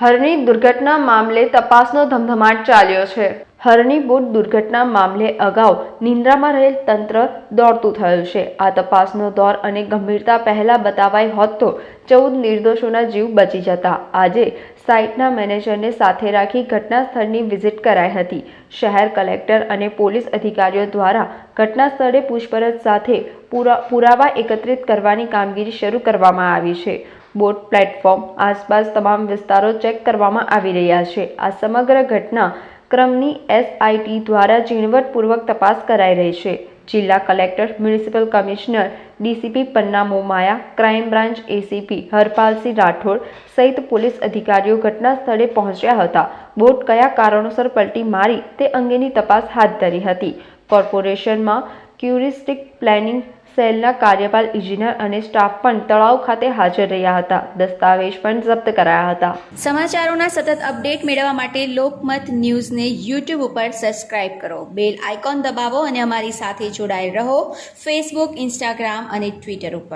હરની દુર્ઘટના મામલે તપાસનો ધમધમાટ ચાલ્યો છે. હરની બોટ દુર્ઘટના મામલે અગાઉ નિંદ્રામાં રહેલ તંત્ર દોડતું થયું છે. આ તપાસનો દોર અને ગંભીરતા પહેલા બતાવાઈ હોત તો ચૌદ નિર્દોષોના જીવ બચી જતા. આજે સાઇટના મેનેજરને સાથે રાખી ઘટના સ્થળની વિઝિટ કરાઈ હતી. શહેર કલેક્ટર અને પોલીસ અધિકારીઓ દ્વારા ઘટના સ્થળે પૂછપરછ સાથે પુરા, પુરાવા એકત્રિત કરવાની કામગીરી શરૂ કરવામાં આવી છે. બોટ પ્લેટફોર્મ આસપાસ તમામ વિસ્તારો ચેક કરવામાં આવી રહ્યા છે. આ સમગ્ર ઘટના ક્રમની એસઆઈટી દ્વારા ઝીણવટપૂર્વક તપાસ કરાઈ રહી છે. જિલ્લા collector, municipal commissioner DCP Panna Momaya, crime branch ACP Harpalsinh Rathod સહિત પોલીસ અધિકારીઓ ઘટના સ્થળે પહોંચ્યા હતા. બોટ કયા કારણોસર પલટી મારી તે અંગેની તપાસ હાથ ધરી હતી. કોર્પોરેશનમાં ક્યુરિસ્ટિક પ્લાનિંગ સેલના કાર્યપાલ ઇજનેર અને સ્ટાફ પણ તળાવ ખાતે હાજર રહ્યા હતા. દસ્તાવેજ પણ જપ્ત કરાયા હતા. સમાચારોના સતત અપડેટ મેળવવા માટે લોકમત ન્યૂઝને યુટ્યુબ ઉપર સબસ્ક્રાઇબ કરો. બેલ આઇકોન દબાવો અને અમારી સાથે જોડાયેલ રહો. ફેસબુક, ઇન્સ્ટાગ્રામ અને ટ્વિટર ઉપર.